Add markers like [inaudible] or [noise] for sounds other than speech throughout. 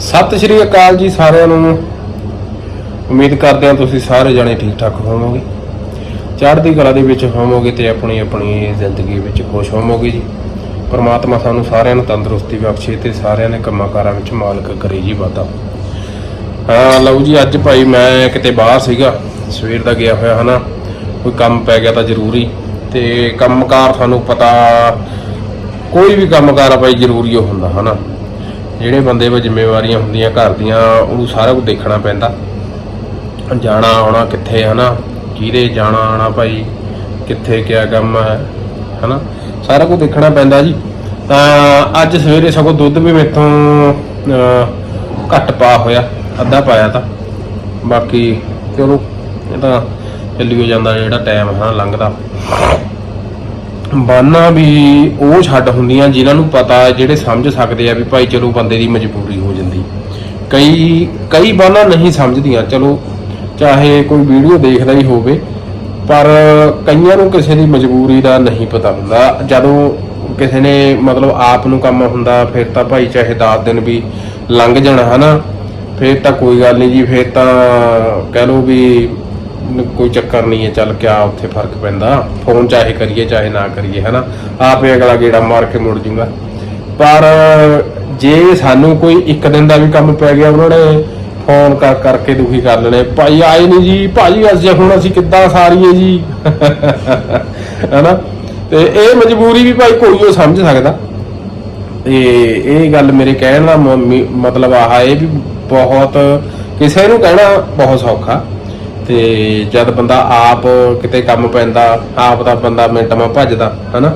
ਸਤਿ ਸ਼੍ਰੀ ਅਕਾਲ ਜੀ ਸਾਰਿਆਂ ਨੂੰ। ਉਮੀਦ ਕਰਦੇ ਹਾਂ ਤੁਸੀਂ ਸਾਰੇ ਜਣੇ ਠੀਕ ਠਾਕ ਹੋਵੋਗੇ। ਚੜ੍ਹਦੀ ਕਲਾ ਦੇ ਵਿੱਚ ਹੋਵੋਗੇ ਤੇ ਆਪਣੀ ਆਪਣੀ ਜ਼ਿੰਦਗੀ ਵਿੱਚ ਖੁਸ਼ ਹੋਵੋਗੇ ਜੀ। ਪਰਮਾਤਮਾ ਸਾਨੂੰ ਸਾਰਿਆਂ ਨੂੰ ਤੰਦਰੁਸਤੀ ਬਖਸ਼ੇ ਤੇ ਸਾਰਿਆਂ ਨੇ ਕੰਮਾਂ ਕਾਰਾਂ ਵਿੱਚ ਮਾਲਕ ਕਰੇ ਜੀ ਵਾਧਾ। ਹਾਂ, ਲਓ ਜੀ, ਅੱਜ ਭਾਈ ਮੈਂ ਕਿਤੇ ਬਾਹਰ ਸੀਗਾ। ਸਵੇਰ ਦਾ ਗਿਆ ਹੋਇਆ ਹਨਾ। ਕੋਈ ਕੰਮ ਪੈ ਗਿਆ ਤਾਂ ਜ਼ਰੂਰੀ। ਤੇ ਕੰਮਕਾਰ ਤੁਹਾਨੂੰ ਪਤਾ, ਕੋਈ ਵੀ ਕੰਮਕਾਰ ਆ ਭਾਈ ਜ਼ਰੂਰੀ ਓ ਹੁੰਦਾ ਹਨਾ। ਜਿਹੜੇ ਬੰਦੇ 'ਤੇ ਜ਼ਿੰਮੇਵਾਰੀਆਂ ਹੁੰਦੀਆਂ ਘਰ ਦੀਆਂ ਉਹਨੂੰ ਸਾਰਾ ਕੁਝ ਦੇਖਣਾ ਪੈਂਦਾ। ਜਾਣਾ ਆਉਣਾ ਕਿੱਥੇ ਹਨਾ? ਕਿਹਦੇ ਜਾਣਾ ਆਉਣਾ ਭਾਈ? ਕਿੱਥੇ ਕਿਆ ਕੰਮ ਹੈ ਹਨਾ? ਸਾਰਾ ਕੁਝ ਦੇਖਣਾ ਪੈਂਦਾ ਜੀ। ਤਾਂ ਅੱਜ ਸਵੇਰੇ ਸਗੋਂ ਦੁੱਧ ਵੀ ਮੇਥੋਂ ਅਹ, ਘੱਟ ਪਾ ਹੋਇਆ ਅੱਧਾ ਪਾਇਆ ਤਾਂ। ਬਾਕੀ ਚਲੋ ਇਹ ਤਾਂ ਚੱਲੀ ਹੋ ਜਾਂਦਾ ਜਿਹੜਾ ਟਾਈਮ ਹਾਂ ਲੰਘਦਾ। ਬਾਨਾ ਵੀ ਉਹ ਛੱਡ ਹੁੰਦੀਆਂ ਜਿਨ੍ਹਾਂ ਨੂੰ ਪਤਾ ਜਿਹੜੇ ਸਮਝ ਸਕਦੇ ਆ ਵੀ ਭਾਈ ਚਲੋ ਬੰਦੇ ਦੀ ਮਜਬੂਰੀ ਹੋ ਜਾਂਦੀ। ਕਈ ਕਈ ਬਾਨਾ ਨਹੀਂ ਸਮਝਦੀਆਂ, ਚਲੋ ਚਾਹੇ ਕੋਈ ਵੀਡੀਓ ਦੇਖਦਾ ਹੀ ਹੋਵੇ, ਪਰ ਕਈਆਂ ਨੂੰ ਕਿਸੇ ਦੀ ਮਜਬੂਰੀ ਦਾ ਨਹੀਂ ਪਤਾ ਹੁੰਦਾ। ਜਦੋਂ ਕਿਸੇ ਨੇ ਮਤਲਬ ਆਪ ਨੂੰ ਕੰਮ ਹੁੰਦਾ, ਫਿਰ ਤਾਂ ਭਾਈ ਚਾਹੇ 10 ਦਿਨ ਵੀ ਲੰਘ ਜਾਣਾ, ਹਨਾ? ਫਿਰ ਤਾਂ ਕੋਈ ਗੱਲ ਨਹੀਂ ਜੀ, ਫਿਰ ਤਾਂ ਕਹਿ ਲਓ ਵੀ ਕੋਈ ਚੱਕਰ ਨਹੀਂ ਹੈ, ਚੱਲ ਕਿਆ ਉੱਥੇ ਫ਼ਰਕ ਪੈਂਦਾ। ਫੋਨ ਚਾਹੇ ਕਰੀਏ, ਚਾਹੇ ਨਾ ਕਰੀਏ, ਹਨਾ? ਆਪੇ ਅਗਲਾ ਗੇੜਾ ਮਾਰ ਕੇ ਮੁੜ ਜੂਗਾ। ਪਰ ਜੇ ਸਾਨੂੰ ਕੋਈ ਇੱਕ ਦਿਨ ਦਾ ਵੀ ਕੰਮ ਪੈ ਗਿਆ, ਉਹਨਾਂ ਨੇ ਫੋਨ ਕਰ ਕਰਕੇ ਦੁਖੀ ਕਰ ਲੈਣੇ। ਭਾਈ, ਆਏ ਨਹੀਂ ਜੀ। ਭਾਜੀ ਅੱਜ ਹੁਣ ਅਸੀਂ ਕਿੱਦਾਂ ਸਾਰੀਏ ਜੀ? [laughs] ਹਨਾ? ਤੇ ਇਹ ਮਜਬੂਰੀ ਵੀ ਭਾਈ ਕੋਈ ਉਹ ਸਮਝ ਸਕਦਾ। ਤੇ ਇਹ ਗੱਲ ਮੇਰੇ ਕਹਿਣ ਦਾ ਮਤਲਬ ਆਹ ਹੈ ਵੀ ਬਹੁਤ, ਕਿਸੇ ਨੂੰ ਕਹਿਣਾ ਬਹੁਤ ਸੌਖਾ। ਤੇ ਜਦ ਬੰਦਾ ਆਪ ਕਿਤੇ ਕੰਮ ਪੈਂਦਾ, ਆਪ ਦਾ ਬੰਦਾ ਮਿੰਟ ਮਾ ਭੱਜਦਾ, ਹਨਾ?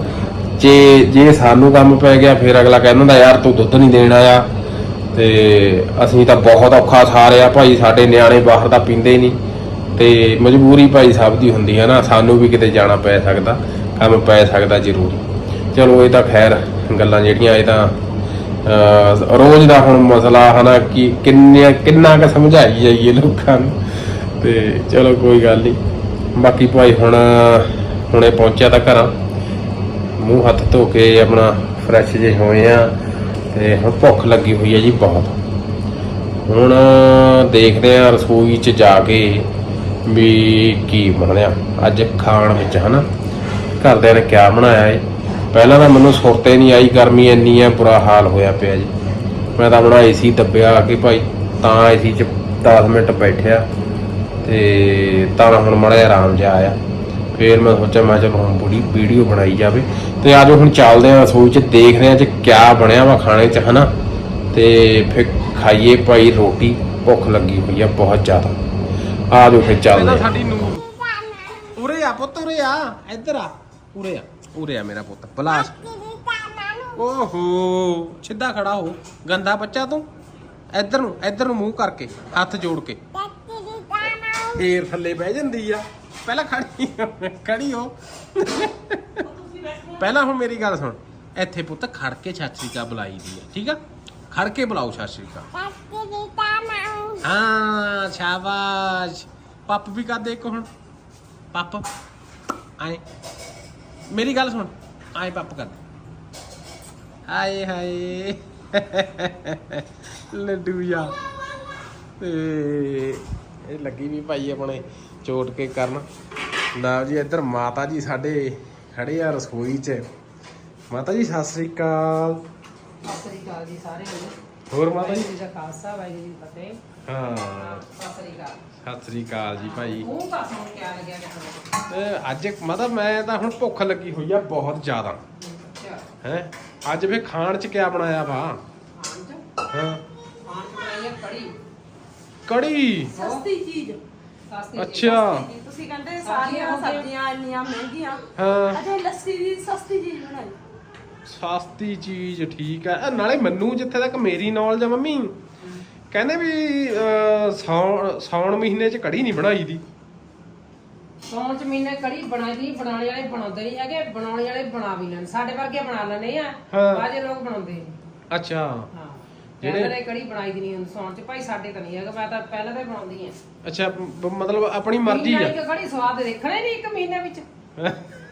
ਜੇ ਜੇ ਸਾਨੂੰ ਕੰਮ ਪੈ ਗਿਆ, ਫਿਰ ਅਗਲਾ ਕਹਿੰਦਾ ਯਾਰ ਤੂੰ ਦੁੱਧ ਨਹੀਂ ਦੇਣਾ ਆ ਤੇ ਅਸੀਂ ਤਾਂ ਬਹੁਤ ਔਖਾ ਸਾਰਿਆ, ਭਾਈ ਸਾਡੇ ਨਿਆਣੇ ਬਾਹਰ ਦਾ ਪੀਂਦੇ ਨਹੀਂ। ਤੇ ਮਜਬੂਰੀ ਭਾਈ ਸਭ ਦੀ ਹੁੰਦੀ ਹੈ ਨਾ, ਸਾਨੂੰ ਵੀ ਕਿਤੇ ਜਾਣਾ ਪੈ ਸਕਦਾ, ਕੰਮ ਪੈ ਸਕਦਾ ਜ਼ਰੂਰ। ਚਲੋ, ਇਹ ਤਾਂ ਖੈਰ ਗੱਲਾਂ ਜਿਹੜੀਆਂ, ਇਹ ਤਾਂ ਰੋਜ਼ ਦਾ ਹੁਣ ਮਸਲਾ, ਹਨਾ, ਕਿ ਕਿੰਨੇ ਕਿੰਨਾ ਕੁ ਸਮਝਾਈ ਜਾਈਏ ਲੋਕਾਂ ਨੂੰ। ਤੇ ਚਲੋ ਕੋਈ ਗੱਲ ਨਹੀਂ ਬਾਕੀ ਭਾਈ ਹੁਣ, ਹੁਣੇ ਪਹੁੰਚਿਆ ਤਾਂ ਘਰਾਂ। ਮੂੰਹ ਹੱਥ ਧੋ ਕੇ ਆਪਣਾ ਫਰੈਸ਼ ਜੇ ਹੋਏ ਆ ਤੇ ਹੁਣ ਭੁੱਖ ਲੱਗੀ ਹੋਈ ਹੈ ਜੀ ਬਹੁਤ। ਹੁਣ ਦੇਖਦੇ ਆ ਰਸੋਈ 'ਚ ਜਾ ਕੇ ਵੀ ਕੀ ਬਣਿਆ। ਅੱਜ ਖਾਣ ਵਿੱਚ ਹਨਾ। ਘਰਦਿਆਂ ਨੇ ਕਿਆ ਬਣਾਇਆ ਏ। ਪਹਿਲਾਂ ਤਾਂ ਮੈਨੂੰ ਸੁਰਤੇ ਨਹੀਂ ਆਈ, ਗਰਮੀ ਇੰਨੀ ਆ, ਬੁਰਾ ਹਾਲ ਹੋਇਆ ਪਿਆ ਜੀ। ਮੈਂ ਤਾਂ ਆਪਣਾ ਏਸੀ ਦੱਬਿਆ ਕਿ ਭਾਈ, ਤਾਂ ਏਸੀ 'ਚ 10 ਮਿੰਟ ਬੈਠਿਆ। ਤੇ ਤਾਂ ਹੁਣ ਮੜਾ ਆਰਾਮ ਜਿਹਾ ਆਇਆ। ਫੇਰ ਮੈਂ ਸੋਚਿਆ ਮੈਂ ਚਲ ਹੁਣ ਬੁੜੀ ਵੀਡੀਓ ਬਣਾਈ ਜਾਵੇ। ਤੇ ਆਜੋ ਹੁਣ ਚੱਲਦੇ ਆ ਰਸੋਈ 'ਚ ਦੇਖਦੇ ਆ ਕਿ ਕਿਆ ਬਣਿਆ ਵਾ ਖਾਣੇ 'ਚ ਹਨਾ? ਤੇ ਫਿਰ ਖਾਈਏ ਭਾਈ ਰੋਟੀ ਭੁੱਖ ਲੱਗੀ ਹੋਈ ਆ ਬਹੁਤ ਜ਼ਿਆਦਾ। ਆਜੋ ਫਿਰ ਚੱਲਦੇ ਆ। ਸਾਡੀ ਨੂਰ। ਉਰੇ ਆ ਪੁੱਤ ਉਰੇ ਆ। ਇੱਧਰ ਆ। ਉਰੇ ਆ। ਉਰੇ ਆ ਮੇਰਾ ਪੁੱਤ ਬਲਾਸ। ਓਹੋ ਸਿੱਧਾ ਖੜਾ ਹੋ। ਗੰਦਾ ਬੱਚਾ ਤੂੰ। ਇੱਧਰ ਨੂੰ ਇੱਧਰ ਨੂੰ ਮੂੰਹ ਕਰਕੇ ਹੱਥ ਜੋੜ ਕੇ। ਫੇਰ ਥੱਲੇ ਬਹਿ ਜਾਂਦੀ ਆ। ਪਹਿਲਾਂ ਖੜੀ ਖੜੀ ਹੋ। ਪਹਿਲਾਂ ਹੁਣ ਮੇਰੀ ਗੱਲ ਸੁਣ। ਇੱਥੇ ਪੁੱਤ ਖੜ ਕੇ ਸਤਿ ਸ਼੍ਰੀ ਬੁਲਾਈ ਦੀ ਆ, ਠੀਕ ਆ? ਖੜ ਕੇ ਬੁਲਾਓ ਸਤਿ ਸ਼੍ਰੀ ਹਾਂ, ਸ਼ਾਬਾਸ਼। ਪੱਪ ਵੀ ਕਰਦੇ ਇੱਕ ਹੁਣ। ਪੱਪ, ਆਏ। ਮੇਰੀ ਗੱਲ ਸੁਣ। ਆਏ ਪੱਪ ਕਰ ਦੇ। ਹਾਏ ਹਾਏ। ਲੱਡੂ ਯਾ ਤੇ ਇਹ ਲੱਗੀ ਵੀ ਭਾਈ ਆਪਣੇ ਚੋਟ ਕੇ ਕਰਨ। ਲਓ ਜੀ ਇੱਧਰ ਮਾਤਾ ਜੀ ਸਾਡੇ ਖੜੇ ਆ ਰਸੋਈ 'ਚ। ਮਾਤਾ ਜੀ ਸਤਿ ਸ੍ਰੀ ਅਕਾਲ। ਸਤਿ ਸ੍ਰੀ ਅਕਾਲ ਜੀ ਸਾਰੇ। ਨੂੰ ਹੋਰ ਮਾਤਾ ਜੀ? ਵਾਹਿਗੁਰੂ ਜੀ ਦਾ ਖਾਲਸਾ ਵਾਹਿਗੁਰੂ ਜੀ ਦੀ ਫਤਿਹ। ਹਾਂ। ਸਤਿ ਸ੍ਰੀ ਅਕਾਲ। ਸਤਿ ਸ੍ਰੀ ਅਕਾਲ ਜੀ ਭਾਈ। ਉਹ ਪਾਸੋਂ ਨੂੰ ਕਿਆ ਲੱਗਿਆ ਕਿ ਤੇ ਅੱਜ ਮਤਲਬ ਮੈਂ ਤਾਂ ਹੁਣ ਭੁੱਖ ਲੱਗੀ ਹੋਈ ਆ ਬਹੁਤ ਜ਼ਿਆਦਾ। ਹੈ? ਅੱਜ ਫੇ ਖਾਣ 'ਚ ਕਿਆ ਬਣਾਇਆ ਵਾ? ਚ? ਹਾਂ। ਖਾਣ ਚ ਕੜੀ। ਕੜੀ। ਸਸਤੀ ਚੀਜ਼। ਸਸਤੀ ਅੱਛਾ। ਚੀਜ਼। ਤੁਸੀਂ ਕਹਿੰਦੇ ਸਾਰੀਆਂ ਸਬਜ਼ੀਆਂ ਇੰਨੀਆਂ ਮਹਿੰਗੀਆਂ। ਹਾਂ। ਅਜੇ ਲੱਸੀ ਵੀ ਸਸਤੀ ਚੀਜ਼ ਬਣਾਈ। ਸਸਤੀ ਚੀਜ਼ ਠੀਕ ਹੈ। ਨਾਲੇ ਮੈਨੂੰ ਜਿੱਥੇ ਤੱਕ ਮੇਰੀ ਨੌਲੇਜ ਆ ਮੰਮੀ। ਕਹਿੰਦੇ ਵੀ ਅਹ, ਸੌਣ ਸੌਣ ਮਹੀਨੇ 'ਚ ਕੜੀ ਨਹੀਂ ਬਣਾਈ ਦੀ। ਸੌਣ ਚ ਮਹੀਨੇ ਕੜੀ ਬਣਾਈ ਦੀ ਬਣਾਉਣ ਵਾਲੇ ਬਣਾਉਂਦੇ ਨਹੀਂ ਹੈਗੇ ਬਣਾਉਣ ਵਾਲੇ ਬਣਾ ਵੀ ਲੈਣ। ਸਾਡੇ ਵਰਗੇ ਬਣਾ ਲੈਣੇ ਆ। ਹਾਂ। ਬਾਜੇ ਲੋਕ ਬਣਾਉਂਦੇ ਨੀ। ਅੱਛਾ। ਹਾਂ। ਜਿਹੜੇ- ਕੜੀ ਬਣਾਈ ਦੀ ਨਹੀਂ ਹੁੰਦੀ ਸੌਣ ਚ? ਭਾਈ ਸਾਡੇ ਤਾਂ ਨਹੀਂ ਹੈਗਾ ਮੈਂ ਤਾਂ ਪਹਿਲਾਂ ਤਾਂ ਹੀ ਬਣਾਉਂਦੀ ਆ ਅੱਛਾ ਬ- ਮਤਲਬ ਆਪਣੀ ਮਰਜ਼ੀ ਆ। ਕੜੀ ਸਵਾਦ ਦੇਖਣੇ ਨਹੀਂ ਇੱਕ ਮਹੀਨੇ ਵਿੱਚ। [laughs]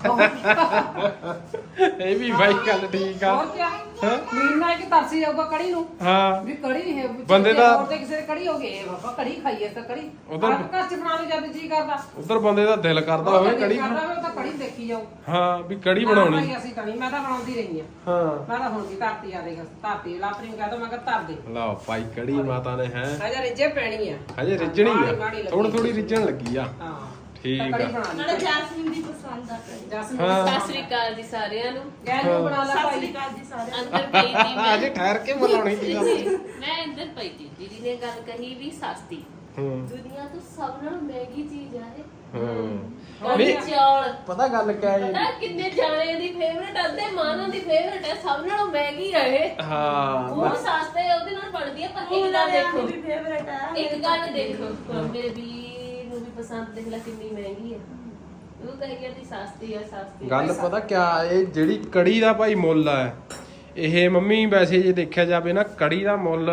ਇਹ ਵੀ ਭਾਈ ਗੱਲ ਠੀਕ ਆ। ਹੋਰ ਕੀ ਮੀਨਾ ਇੱਕ ਤਰਸੀ ਜਾਊਗਾ ਕੜੀ ਨੂੰ। ਹਾਂ। ਵੀ ਕੜੀ ਹੈ ਬੰਦੇ ਦਾ- ਹੋਰ ਤੇ ਕਿਸੇ ਦੇ ਕੜੀ ਹੋ ਗਈ ਇਹ ਬਾਬਾ ਕੜੀ ਖਾਈਏ ਤਾਂ ਕੜੀ। ਉੱਧਰ- ਘਰ ਚ ਬਣਾ ਲਓ ਜਦ ਜੀ ਕਰਦਾ। ਉਧਰ ਬੰਦੇ ਦਾ ਦਿਲ ਕਰਦਾ ਹੋਵੇ ਕੜੀ ਕਰਦਾ ਹੋਵੇ ਤਾਂ ਕੜੀ ਦੇਖੀ ਜਾਓ ਹਾਂ ਵੀ ਕੜੀ ਬਣਾਉਣੀ। ਭਾਈ ਅਸੀਂ ਤਾਂ ਨਹੀਂ ਮੈਂ ਤਾਂ ਬਣਾਉਂਦੀ ਰਹੀ ਆ ਹਾਂ। ਮੈਂ ਤਾਂ ਹੁਣ ਵੀ ਧਰਤੀ ਆ ਦੇਖ ਧਰਤੀ ਲਾਪਰੀ ਨੂੰ ਕਹਦਾ ਮੈਂ ਕਿਹਾ ਧਰ ਦੇ। ਲਓ ਭਾਈ ਕੜੀ ਮਾਤਾ ਨੇ ਹੈ। ਹਜੇ ਰਿੱਜੇ ਪੈਣੀ ਆ। ਹਜੇ ਰਿੱਝਣੀ ਮਾੜੀ- ਆ ਲੱਗੀ। ਥੋੜੀ ਥੋੜੀ ਰਿੱਝਣ ਲੱਗੀ ਆ। ਹਾਂ। ਠੀਕ ਤਾਂ ਕੜੀ ਆ। ਬਣਾ ਨਾਲੇ ਲਈ ਜੈਸਮੀਨ ਦੀ ਆ ਹਾਂ। ਸਤਿ ਸ੍ਰੀ ਅਕਾਲ ਜੀ ਸਾਰਿਆਂ ਨੂੰ। ਗੈਸ ਨੂੰ ਬਣਾ ਲੈ ਸਤਿ ਭਾਈ। ਸ੍ਰੀ ਅਕਾਲ ਜੀ ਸਾਰਿਆਂ ਨੂੰ। ਅੰਦਰ ਪਈ ਸੀ ਮੈਂ। ਅਜੇ ਠਹਿਰ ਕੇ ਬੁਲਾਉਣੀ ਸੀ ਗੱਲ। ਮੈਂ ਅੰਦਰ ਪਈ ਦੀਦੀ ਨੇ ਗੱਲ ਕਹੀ ਵੀ ਸਸਤੀ। ਹੂੰ। ਦੁਨੀਆ ਤੋਂ ਸਭ ਨਾਲੋਂ ਮਹਿੰਗੀ ਚੀਜ਼ ਆ ਇਹ। ਹੂੰ। ਕੜੀ ਨਹੀਂ। ਚੌਲ। ਪਤਾ ਗੱਲ ਕਿਆ ਹੈ ਪਤਾ ਕਿੰਨੇ ਜਾਣੇ ਦੀ ਫੇਵਰਟ ਅੱਧੇ ਮਾਨਾਂ ਦੀ ਫੇਵਰਟ ਹੈ ਸਭ ਨਾਲੋਂ ਮਹਿੰਗੀ ਹੈ ਇਹ। ਹਾਂ ਉਹ ਸਸਤੇ ਉਹਦੇ ਨਾਲ ਬਣਦੀ ਹੈ ਪਰ ਇੱਕ ਗੱਲ ਦੇ ਦੇਖੋ ਵੀ ਫੇਵਰੇਟ ਹੈ ਇੱਕ ਗੱਲ ਦੇਖੋ ਮੇਰੇ ਵੀਰ ਨੂੰ ਵੀ ਪਸੰਦ ਦੇਖ ਲੈ ਕਿੰਨੀ ਮਹਿੰਗੀ ਹੈ ਉਹ ਕਹੀ ਜਾਂਦੀ ਸਸਤੀ ਆ ਸਸਤੀ। ਗੱਲ ਪਤਾ ਕਿਆ ਇਹ ਜਿਹੜੀ ਕੜੀ ਦਾ ਭਾਈ ਮੁੱਲ ਆ ਇਹ ਮੰਮੀ ਵੈਸੇ ਜੇ ਦੇਖਿਆ ਜਾਵੇ ਨਾ ਕੜੀ ਦਾ ਮੁੱਲ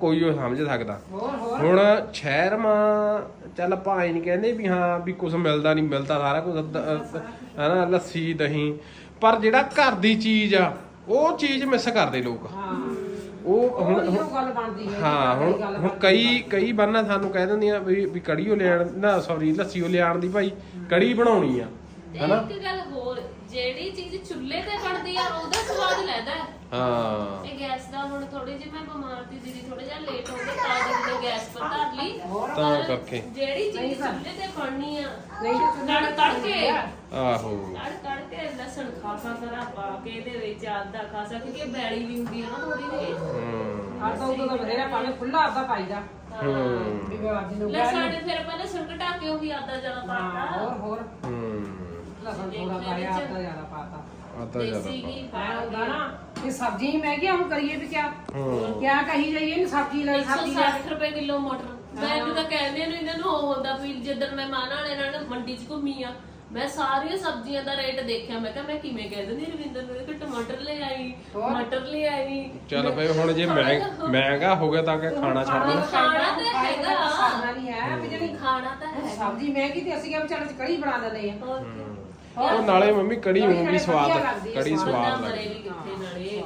ਕੋਈ ਉਹ ਸਮਝ ਸਕਦਾ। ਹੋਰ ਹੋਰ। ਹੁਣ ਸ਼ਹਿਰ ਮਾ ਚੱਲ ਆਪਾਂ ਐ ਨਹੀਂ ਕਹਿੰਦੇ ਵੀ ਹਾਂ ਵੀ ਕੁਝ ਮਿਲਦਾ ਨਹੀਂ ਮਿਲਦਾ ਸਾਰਾ ਕੁਝ ਹਨਾ ਲੱਸੀ ਦਹੀਂ। ਪਰ ਜਿਹੜਾ ਘਰ ਦੀ ਚੀਜ਼ ਆ ਉਹ ਚੀਜ਼ ਮਿਸ ਕਰਦੇ ਲੋਕ। ਹਾਂ। ਉਹ ਹੁਣ ਹੁਣ ਗੱਲ ਬਣਦੀ ਹੈ ਹਾਂ ਹੁਣ ਹੁਣ ਕਈ ਕਈ ਬੰਨਾ ਸਾਨੂੰ ਕਹਿ ਦਿੰਦੀਆਂ ਵੀ ਵੀ ਕੜੀ ਉਹ ਲੈਣ ਨਾ ਸੌਰੀ ਲੱਸੀ ਉਹ ਲਿਆਣ ਦੀ ਭਾਈ ਕੜੀ ਬਣਾਉਣੀ ਆ ਤੇ ਹਨਾ? ਇੱਕ ਗੱਲ ਹੋਰ ਜਿਹੜੀ ਚੀਜ਼ ਚੁੱਲ੍ਹੇ ਤੇ ਬਣਦੀ ਆ ਉਹਦਾ ਸਵਾਦ ਲੈਦਾ ਹੈ। ਹਾਂ। ਇਹ ਗੈਸ ਦਾ ਹੁਣ ਥੋੜੀ ਜਿਹੀ ਮੈਂ ਬਿਮਾਰ ਸੀ ਦੀਦੀ ਥੋੜਾ ਜਿਹਾ ਲੇਟ ਹੋ ਗਏ ਤਾਂ ਦੀਦੀ ਨੇ ਗੈਸ ਪਰ ਧਰ ਲਈ। ਤਾਂ ਕਰਕੇ। ਜਿਹੜੀ ਚੀਜ਼ ਚੁੱਲ੍ਹੇ ਤੇ ਬਣਨੀ ਆ ਨਹੀਂ ਤਾਂ ਚੁੱਲ੍ਹੇ ਤੜ ਤੇ ਤੜ ਕੇ ਆਹੋ। ਤੜ ਤੜ ਕੇ ਲਸਣ ਖਾ ਖਾ ਕਰਾ ਪਾ ਕੇ ਇਹਦੇ ਵਿੱਚ ਆਦਾ ਖਾ ਸਕ ਕਿਉਂਕਿ ਬੈੜੀ ਵੀ ਹੁੰਦੀ ਹੈ ਨਾ ਥੋੜੀ ਜਿਹੀ ਹੂੰ। ਆ ਤਾਂ ਉਦੋਂ ਦਾ ਬਥੇਰਾ ਪਾਣੀ ਖੁੱਲਾ ਆਦਾ ਪਾਈਦਾ। ਹੂੰ। ਵੀ ਬਾਜੀ ਨੂੰ ਲਸਣ ਫਿਰ ਪਹਿਲਾਂ ਸੁਣ ਘਟਾ ਕੇ ਉਹੀ ਆਦਾ ਹਾਂ ਪਾਤਾ। ਹੋਰ ਹੋਰ। ਹੂੰ। ਲਸਣ ਥੋੜਾ ਪਾਇਆ ਆਦਾ ਜ਼ਿਆਦਾ ਪਾਤਾ। ਆਦਾ ਦੇਸੀ ਜ਼ਿਆਦਾ ਘੀ ਐ ਪਾ ਹੁੰਦਾ ਨਾ ਕਿ ਸਬਜ਼ੀ ਹੀ ਮਹਿੰਗੀ ਆ, ਹੁਣ ਕਰੀਏ ਵੀ ਕਿਆ? ਹੂੰ। ਕਿਆ ਕਹੀ ਜਾਈਏ ਨੀ ਸਬਜ਼ੀ ਲੈ ਸਬਜ਼ੀ ਲੈ। 160 ਰੁਪਏ ਕਿਲੋ ਮਟਰ। ਮੈਂ ਤਾਂ ਕਹਿੰਦੇ ਨੇ ਇਹਨਾਂ ਨੂੰ ਉਹ ਹੁੰਦਾ ਵੀ ਜਦੋਂ ਮੈਂ ਮਾਂ ਨਾਲ ਇਹਨਾਂ ਨਾਲ ਮੰਡੀ 'ਚ ਘੁੰਮੀ ਆ ਮੈਂ ਸਾਰੀਆਂ ਸਬਜ਼ੀਆਂ ਦਾ ਰੇਟ ਦੇਖਿਆ। ਮੈਂ ਕਿਹਾ ਮੈਂ ਕਿਵੇਂ ਕਹਿ ਦਿੰਦੀ ਰਵਿੰਦਰ ਨੂੰ ਕਿ ਟਮਾਟਰ ਲੈ ਆਈ ਮਟਰ ਲੈ ਆਈ। ਚੱਲ ਹੁਣ ਜੇ ਮਹਿੰ- ਮਹਿੰਗਾ ਹੋ ਗਿਆ ਤਾਂ ਕਿ ਖਾਣਾ ਛੱਡ ਦੇ। ਖਾਣਾ ਤਾਂ ਹੈਗਾ। ਖਾਣਾ ਨਹੀਂ ਹੈ ਵੀ ਜਿਹੜੀ ਖਾਣਾ ਤਾਂ ਹੈ ਸਬਜ਼ੀ ਮਹਿੰਗੀ ਤੇ ਅਸੀਂ ਕਿਹਾ ਵੀ ਚੱਲ ਕੜੀ ਬਣਾ ਦਿੰਦੇ ਆ ਹੋਰ ਕੀ। ਉਹ ਨਾਲੇ ਮੰਮੀ ਕੜੀ ਨੂੰ ਵੀ ਸਵਾਦ ਕੜੀ ਸਵਾਦ। ਲੱਗਦੀ।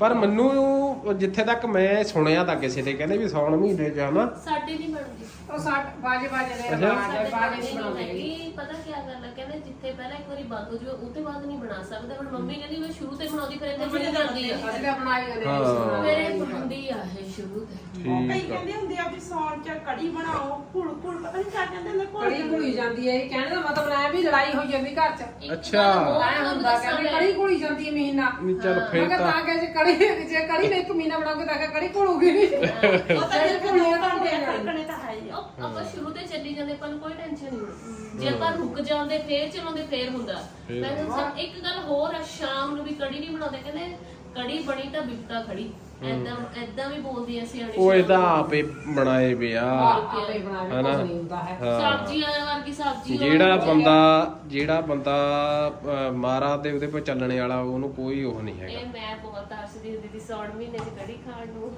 ਪਰ ਮੈਨੂੰ ਜਿੱਥੇ ਤੱਕ ਮੈਂ ਸੁਣਿਆ ਤਾਂ ਕਿਸੇ ਦੇ ਕਹਿੰਦੇ ਵੀ ਸੌਣ ਮਹੀਨੇ ਚ ਹਨਾ ਸਾਡੀ ਨਹੀਂ ਬਣਦੀ। ਉਹ ਸਾਡ ਬਾਜੇ ਬਾਜੇ ਦੇ ਅੱਛਾ। ਬਾਜੇ ਬਾਜੇ ਨਹੀਂ ਨਹੀਂ ਬਣਾਉਂਦੇ ਹੈਗੀ ਪਤਾ ਕੀ ਗੱਲ ਹੈ ਕਹਿੰਦੇ ਜਿੱਥੇ ਪਹਿਲਾਂ ਇੱਕ ਵਾਰੀ ਬੰਦ ਹੋ ਜਾਵੇ ਉਹ ਤੋਂ ਬਾਅਦ ਨਹੀਂ ਬਣਾ ਸਕਦੇ। ਹੁਣ ਮੰਮੀ ਕਹਿੰਦੀ ਮੈਂ ਸ਼ੁਰੂ ਤੇ ਬਣਾਉਂਦੀ ਫਿਰ ਇੱਥੇ ਬਣੀ ਜਾਂਦੀ ਹੈ ਅਸੀਂ ਤਾਂ ਬਣਾਈ ਜਾਂਦੇ ਹਾਂ। ਮੇਰੇ ਬਣਦੀ ਆ ਇਹ ਸ਼ੁਰੂ ਤੇ ਉਹ ਕਈ ਠੀਕ ਆ। ਕਹਿੰਦੇ ਹੁੰਦੇ ਆ ਵੀ ਸੌਣ ਚ ਕੜੀ ਬਣਾਓ ਘੁਲ ਘੁਲ ਪਤਾ ਨਹੀਂ ਕਿਆ ਕਹਿੰਦੇ ਨੇ ਘੁਲ ਕੜੀ ਘੁਲੀ ਜਾਂਦੀ ਹੈ ਇਹ ਕਹਿਣ ਦਾ ਮਤਲਬ ਐ ਵੀ ਲੜਾਈ ਹੋਈ ਜਾਂਦੀ ਘਰ 'ਚ। ਅੱਛਾ। ਐ ਹੁੰਦਾ ਕਹਿੰਦੇ। ਕੜੀ ਘੁਲੀ ਜਾਂਦੀ ਹੈ ਮਹੀਨਾ। ਨਹੀਂ ਚੱਲ ਮੈਂ ਫੇਰ ਕਿਹਾ ਤਾਂ। ਤਾਂ ਕਿ ਜੇ ਕੜੀ ਜੇ ਕੜੀ ਨੇ ਇੱਕ ਮਹੀਨਾ ਬਣਾਓਗੇ ਤਾਂ ਕਿ ਕੜੀ ਘੁਲੂਗੀ ਨਹੀਂ ਉਹ ਤਾਂ ਘੁਲੀ ਘੁਲ ਤਾਂ ਘੰਟੇ ਘੁਲੀ ਫੜਕਣੇ ਤਾਂ ਹੈ ਹੀ ਆ ਆਪਾਂ ਸ਼ੁਰੂ ਤੇ ਚੱਲੀ ਜਾਂਦੇ ਆਪਾਂ ਨੂੰ ਕੋਈ ਟੈਨਸ਼ਨ ਨਹੀਂ ਹੁੰਦੀ। ਜੇ ਆਪਾਂ ਰੁਕ ਜਾਂਦੇ ਫੇਰ ਚਲਾਉਂਦੇ ਫੇਰ ਹੁੰਦਾ। ਮੈਂ ਕਿਹਾ ਸਰ, ਇੱਕ ਗੱਲ ਹੋਰ ਆ ਸ਼ਾਮ ਨੂੰ ਵੀ ਕੜੀ ਨਹੀਂ ਬਣਾਉਂਦੇ ਕਹਿੰਦੇ ਕੜੀ ਬਣੀ ਤਾਂ ਬਿਪਤਾ ਖੜੀ ਐਦਾਂ ਐਦਾਂ ਵੀ ਬੋਲਦੀ ਐ ਸਿਆਣੀ ਉਹ ਇਹਦਾ ਆਪੇ ਬਣਾਏ ਪਿਆ ਆਪੇ ਬਣਾਵੇ ਹਨਾ? ਕੁਝ ਨਹੀਂ ਹੁੰਦਾ ਹੈ। ਹਾਂ। ਸਬਜ਼ੀ ਆ ਵਰਗੀ ਸਬਜ਼ੀ ਹੋਵੇ। ਜਿਹੜਾ ਬੰਦਾ ਜਿਹੜਾ ਬੰਦਾ ਅਹ, ਮਾਰਾ ਤੇ ਉਹਦੇ ਪਰ ਚੱਲਣੇ ਵਾਲਾ ਉਹਨੂੰ ਕੋਈ ਉਹ ਨਹੀਂ ਹੈਗਾ। ਇਹ ਮੈਂ ਬਹੁਤ ਤਰਸਦੀ ਹੁੰਦੀ ਸੀ ਸੌਣ ਮਹੀਨੇ ਚ ਕੜੀ ਖਾਣ ਨੂੰ।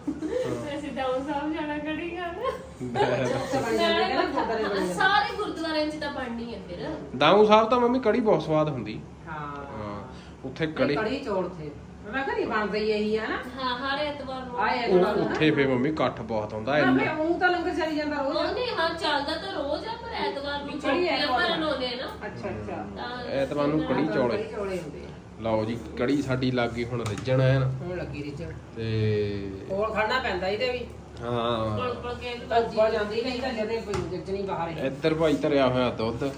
ਅਸੀਂ ਡਾਊਨ ਸਾਹਿਬ ਜਾਣਾ ਕੜੀ ਖਾਣ। ਉੱਥੇ ਬਣ ਜਾਂਦੀ ਹੈ ਨਾ ਗੁਰਦੁਆਰੇ ਬਣ ਜਾਂਦੀ ਸਾਰੇ ਗੁਰਦੁਆਰਿਆਂ ਚ ਤਾਂ ਬਣਨੀ ਹੈ ਫਿਰ। ਦਾਊ ਸਾਹਿਬ ਤਾਂ ਮੰਮੀ ਕੜੀ ਬਹੁਤ ਸਵਾਦ ਹੁੰਦੀ। ਹਾਂ। ਹਾਂ ਉੱਥੇ ਕੜੀ ਕੜੀ ਕੜੀ ਚੌਲ ਥੇ ਮੈਂ ਕਿਹਾ ਨਹੀਂ ਬਣਦਾ ਹੀ ਇਹੀ ਹੈ ਨਾ। ਹਾਂ ਹਰ ਐਤਵਾਰ ਨੂੰ। ਆਏ ਉਹ- ਐਤਵਾਰ ਨੂੰ। ਉੱਥੇ ਫੇ ਮੰਮੀ ਇਕੱਠ ਬਹੁਤ ਹੁੰਦਾ ਨਾ ਇੰਨਾ। ਫੇ ਉਹ ਤਾਂ ਲੰਗਰ ਚੱਲੀ ਜਾਂਦਾ ਰੋਜ਼। ਉਹਨੇ ਹਾਂ ਚੱਲਦਾ ਤਾਂ ਰੋਜ਼ ਆ ਪਰ ਐਤਵਾਰ ਨੂੰ ਕੜੀ ਛੁੱਟੀਆਂ ਐਤਵਾਰ ਭਰਨ ਆਉਂਦੇ ਆ ਨਾ। ਅੱਛਾ ਅੱਛਾ। ਤਾਂ ਐਤਵਾਰ ਨੂੰ ਕੜੀ ਚੌਲ ਕੜੀ ਚੌਲੇ। ਹੁੰਦੇ ਆ। ਲਓ ਜੀ ਕੜੀ ਸਾਡੀ ਲੱਗ ਗਈ ਹੁਣ ਰਿੱਝਣ ਐਨ ਹੁਣ ਲੱਗੀ ਰਿਚੜ ਤੇ ਕੋਲ ਖੜਨਾ ਪੈਂਦਾ ਇਹਦੇ ਵੀ। ਹਾਂ। ਕੋਲ ਕੋਲ ਕੇ ਤਾਂ ਉੱਪਰ ਜਾਂਦੀ ਨਹੀਂ ਤਾਂ ਜਦੇ ਜੱਜਣੀ ਬਾਹਰ ਹੈ। ਇੱਧਰ ਭਾਈ ਧਰਿਆ ਹੋਇਆ ਦੁੱਧ।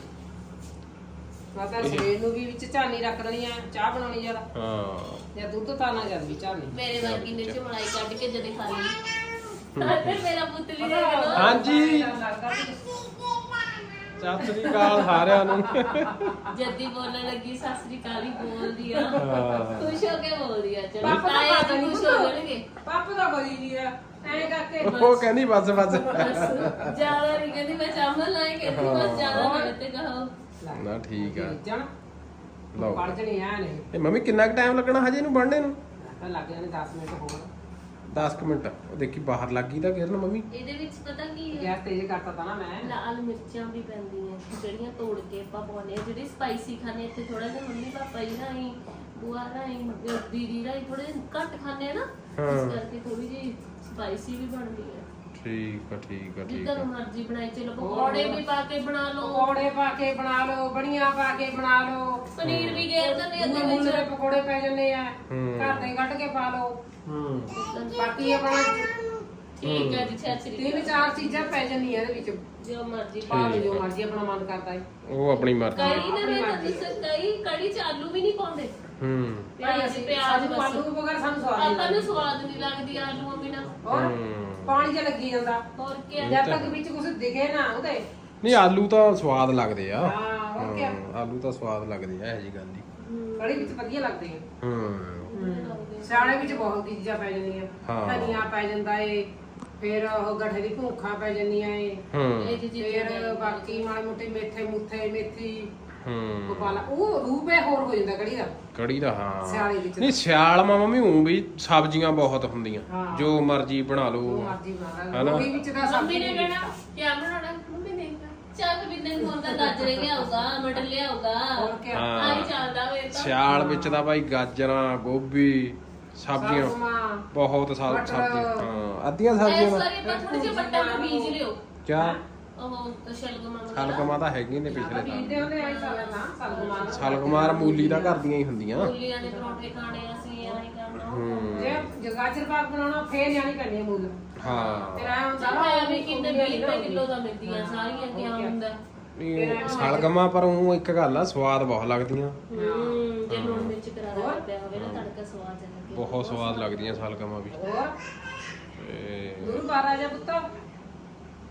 ਮੈਂ ਤਾਂ ਸਵੇਰ ਨੂੰ ਵੀ ਵਿੱਚ ਝਾਨੀ ਰੱਖ ਦੇਣੀ ਆ ਚਾਹ ਬਣਾਉਣੀ ਜਦ ਹਾਂ। ਜਾਂ ਦੁੱਧ ਤਾਂ ਨਾ ਜਦ ਝਾਨੀ। ਮੇਰੇ ਵਰਗੀ ਨੇ ਚ ਮਲਾਈ ਕੱਢ ਕੇ ਜਦੇ ਖਾ ਲਈ। ਤੇ ਮੇਰਾ ਪੁੱਤ ਵੀ ਦੇਖ ਲਓ ਹਾਂਜੀ। ਸਤਿ ਸ੍ਰੀ ਅਕਾਲ। ਸਾਰਿਆਂ ਨੂੰ। ਜੱਦੀ ਬੋਲਣ ਲੱਗੀ ਸਤਿ ਸ੍ਰੀ ਅਕਾਲ ਹੀ ਬੋਲਦੀ ਆ। ਖੁਸ਼ ਹੋ ਕੇ ਬੋਲਦੀ ਆ ਚਲੋ। ਪਾਪਾ ਤਾਂ ਤਾਏ ਪਤਾ ਜੀ ਨੀ ਖੁਸ਼ ਹੋ ਜਾਣਗੇ। ਪਾਪਾ ਦਾ ਬੜੀ ਨਹੀਂ ਆ। ਐਂ ਕਰਕੇ ਉਹ ਕਹਿੰਦੀ ਬਸ ਬਸ। ਜ਼ਿਆਦਾ ਨਹੀਂ ਕਹਿੰਦੀ ਮੈਂ ਚਾਵਲ ਲਾਏ ਕਹਿੰਦੀ ਬਸ ਜ਼ਿਆਦਾ ਮੇਰੇ ਤੇ ਕਹੋ। ਨਾ ਠੀਕ ਆ। ਜਣ। ਲਓ। ਪੜ ਜਣੀ ਆ ਨੇ। ਇਹ ਮੰਮੀ ਕਿੰਨਾ ਕੁ ਟਾਈਮ ਲੱਗਣਾ ਹਜੇ ਇਹਨੂੰ ਬਣਨੇ ਨੂੰ? ਤਾਂ ਲੱਗ ਜਾਣੇ 10 ਮਿੰਟ ਹੋਰ। 10 ਮਿੰਟ। ਉਹ ਦੇਖੀ ਬਾਹਰ ਲੱਗ ਗਈ ਤਾਂ ਕਿਰਨ ਮੰਮੀ। ਇਹਦੇ ਵਿੱਚ ਪਤਾ ਕੀ ਹੈ? ਗੈਸ ਤੇਜ਼ ਕਰਤਾ ਤਾ ਨਾ ਮੈਂ। ਲਾਲ ਮਿਰਚਾਂ ਵੀ ਪੈਂਦੀਆਂ ਜਿਹੜੀਆਂ ਤੋੜ ਕੇ ਆਪਾਂ ਪਾਉਂਦੇ ਆ ਜਿਹੜੀ ਸਪਾਈਸੀ ਖਾਣੇ ਇੱਥੇ ਥੋੜਾ ਜਿਹਾ ਮੰਮੀ ਪਾਪਾ ਜੀ ਰਾਹੀਂ ਬੁਆ ਰਾਹੀਂ ਦੀਦੀ ਰਾਹੀਂ ਥੋੜੇ ਘੱਟ ਖਾਂਦੇ ਆ ਨਾ। ਹਾਂ। ਇਸ ਕਰਕੇ ਥੋੜੀ ਜਿਹੀ ਸਪਾਈਸੀ ਵੀ ਬਣਦੀ ਹੈ। ਠੀਕ ਆ ਠੀਕ ਆ ਠੀਕ ਜਿੱਦਾਂ ਆ ਮਰਜ਼ੀ ਬਣਾਈ ਚਲੋ ਪਕੌੜੇ ਵੀ ਪਾ ਕੇ ਬਣਾ ਲਓ। ਪਕੌੜੇ ਪਾ ਕੇ ਬਣਾ ਲਓ ਬੜੀਆਂ ਪਾ ਕੇ ਬਣਾ ਲਓ। ਪਨੀਰ ਵੀ ਗੇਰ ਦਿੰਦੇ ਦੇ ਵਿੱਚ। ਪਕੌੜੇ ਪੈ ਜਾਂਦੇ ਆ। ਹੂੰ। ਘਰ ਦੇ ਕੱਢ ਕੇ ਪਾ ਲਓ। ਹੂੰ। ਬਾਕੀ ਆਪਣਾ ਠੀਕ ਹੈ। ਜੀ ਛੇਛਰੀ ਤਿੰਨ ਚਾਰ ਚੀਜ਼ਾਂ ਪੈ ਜਾਂਦੀਆਂ ਇਹਦੇ ਵਿੱਚ। ਜੋ ਮਰਜ਼ੀ ਪਾ ਲਓ ਜੋ ਮਰਜ਼ੀ ਆਪਣਾ ਮਨ ਕਰਦਾ ਹੈ ਉਹ ਆਪਣੀ ਮਰਜ਼ੀ। ਕਈ ਨੇ ਮੈਂ ਤਾਂ ਕਈ ਕੜੀ ਚ ਆਲੂ ਵੀ ਨਹੀਂ ਪਾਉਂਦੇ। ਹੂੰ। ਪਿਆਜ਼ ਅਸੀਂ ਪਿਆਜ਼ ਸਾਨੂੰ ਆਲੂ ਬਸ ਵਗੈਰਾ ਸਾਨੂੰ ਸਵਾਦ ਨਹੀਂ ਆਪਾਂ ਨੂੰ ਸਵਾਦ ਨਹੀਂ ਲੱਗਦੀ ਆਲੂਆਂ ਬਿਨਾ ਹੋਰ? ਹੂੰ। ਪਾਣੀ ਜਿਹਾ ਲੱਗੀ ਜਾਂਦਾ। ਹੋਰ ਕੀ ਜਦ ਤੱਕ ਵਿੱਚ ਕੁਝ ਦਿਖੇ ਨਾ ਉਹਦੇ। ਨਹੀਂ ਆਲੂ ਤਾਂ ਸਵਾਦ ਲੱਗਦੇ ਆ। ਹਾਂ ਹੋਰ ਕੀ ਹਾਂ, ਆਲੂ ਤਾਂ ਸਵਾਦ ਲੱਗਦੇ ਆ ਇਹ ਜੀ ਗੱਲ ਨਹੀਂ। ਕੜੀ ਵਿੱਚ ਵਧੀਆ ਲੱਗਦੇ ਆ। ਹੂੰ। ਸਿਆਲੇ ਵਿੱਚ ਬਹੁਤ ਚੀਜ਼ਾਂ ਪੈ ਜਾਂਦੀਆਂ। ਹਾਂ। ਧਨੀਆ ਪੈ ਜਾਂਦਾ ਏ ਫਿਰ ਉਹ ਗੱਠੇ ਦੀ ਭੂਖਾ ਪੈ ਜਾਂਦੀਆਂ ਏ। ਹੂੰ। ਇਹ ਜੀ ਚੀਜ਼ਾਂ ਫਿਰ ਬਾਕੀ ਮਾੜੇ ਮੋਟੇ ਮੇਥੇ ਮੁੱਥੇ ਮੇਥੀ। ਹੂੰ। ਗੋਪਾਲਾ ਉਹ ਰੂਪੇ ਹੋਰ ਹੋ ਜਾਂਦਾ ਕੜੀ ਦਾ। ਕੜੀ ਦਾ ਹਾਂ। ਸਿਆਲੇ ਵਿੱਚ ਨਹੀਂ ਸਿਆਲ ਮਾ ਮੰਮੀ ਉਹ ਵੀ ਸਬਜ਼ੀਆਂ ਬਹੁਤ ਹੁੰਦੀਆਂ। ਹਾਂ। ਜੋ ਮਰਜ਼ੀ ਬਣਾ ਲਓ। ਮਰਜ਼ੀ ਬਣਾ ਹਨਾ? ਲੈ ਉਹੀ ਵਿੱਚ ਦਾ ਮੰਮੀ ਸਬਜ਼ੀ ਨੇ ਕਹਿਣਾ ਕੀ ਬਣਾਉਣਾ ਮੰਮੀ ਨੇ ਕਹਿਣਾ, ਚੱਲ ਵੀ ਦਿਨ ਹੁੰਦਾ ਗਾਜਰੇ ਲਿਆਊਗਾ ਮਟਰ ਲਿਆਊਗਾ। ਹੋਰ ਕੀ ਹਾਂ। ਆਈ ਚੱਲਦਾ ਵੇ ਤਾਂ। ਸਿਆਲ ਵਿੱਚ ਤਾਂ ਭਾਈ ਗਾਜਰਾਂ ਗੋਭੀ ਸਬਜ਼ੀਆਂ ਬਹੁਤ ਸਾ- ਮਟਰ। ਸਬਜ਼ੀਆਂ ਹਾਂ। ਅੱਧੀਆਂ ਇਸ ਸਬਜ਼ੀਆਂ ਵਾਰੀ ਆਪਾਂ ਥੋੜੇ ਜਿਹੇ ਵੱਟਾਂ ਨੂੰ ਬੀਜ ਲਿਓ। ਕਿਆ? ਉਹ ਸ਼ਲਗਮਾਂ ਵਗੈਰਾ। ਸਲਗਮਾਂ ਤਾਂ ਹੈਗੀਆਂ ਨੇ ਪਿਛਲੇ ਹੁੰਦੇ ਆਈ ਸਾਲਾਂ ਨਾ ਸਲਗਮਾਨ ਤਾਂ ਸਲਗਮਾਰ ਮੂਲੀ ਦਾ ਘਰ ਦੀਆਂ ਹੀ ਹੁੰਦੀਆਂ। ਮੂਲੀਆਂ ਦੇ ਪਰੌਂਠੇ ਖਾਣੇ ਅਸੀਂ ਐਂ ਕਰਨਾ। ਹੂੰ। ਜੇ ਜਗਾਚਰ ਪਾਕ ਬਣਾਉਣਾ ਫੇਰ ਲਿਆਣੀ ਪੈਣੀ ਹੈ ਮੁੱਲ। ਹਾਂ। ਫਿਰ ਐ ਹੁੰਦਾ ਨਾ ਮੈਂ ਵੀ ਕਿੰਨੇ 20 ਰੁਪਏ ਕਿਲੋ ਦਾ ਮਿਲਦੀਆਂ ਸਾਰੀਆਂ ਕਿਆ ਹੁੰਦਾ। ਇਹ ਸਲਗਮਾਂ ਪਰ ਉਹ ਇੱਕ ਗੱਲ ਆ ਸਵਾਦ ਬਹੁਤ ਲੱਗਦੀਆਂ। ਹੂੰ ਜੇ ਲੂਣ ਮਿਰਚ ਕਰਾਰਾ ਪਿਆ ਹੋਵੇ ਨਾ ਤੜਕਾ ਸਵਾਦ ਜਿਹਾ ਲੱਗੇ ਬਹੁਤ ਸਵਾਦ ਲੱਗਦੀਆਂ ਸਲਗਮਾਂ ਵੀ। ਹੋਰ? ਤੇ ਗੁਰੂ ਬਾਰਾ ਜਾ ਪੁੱਤ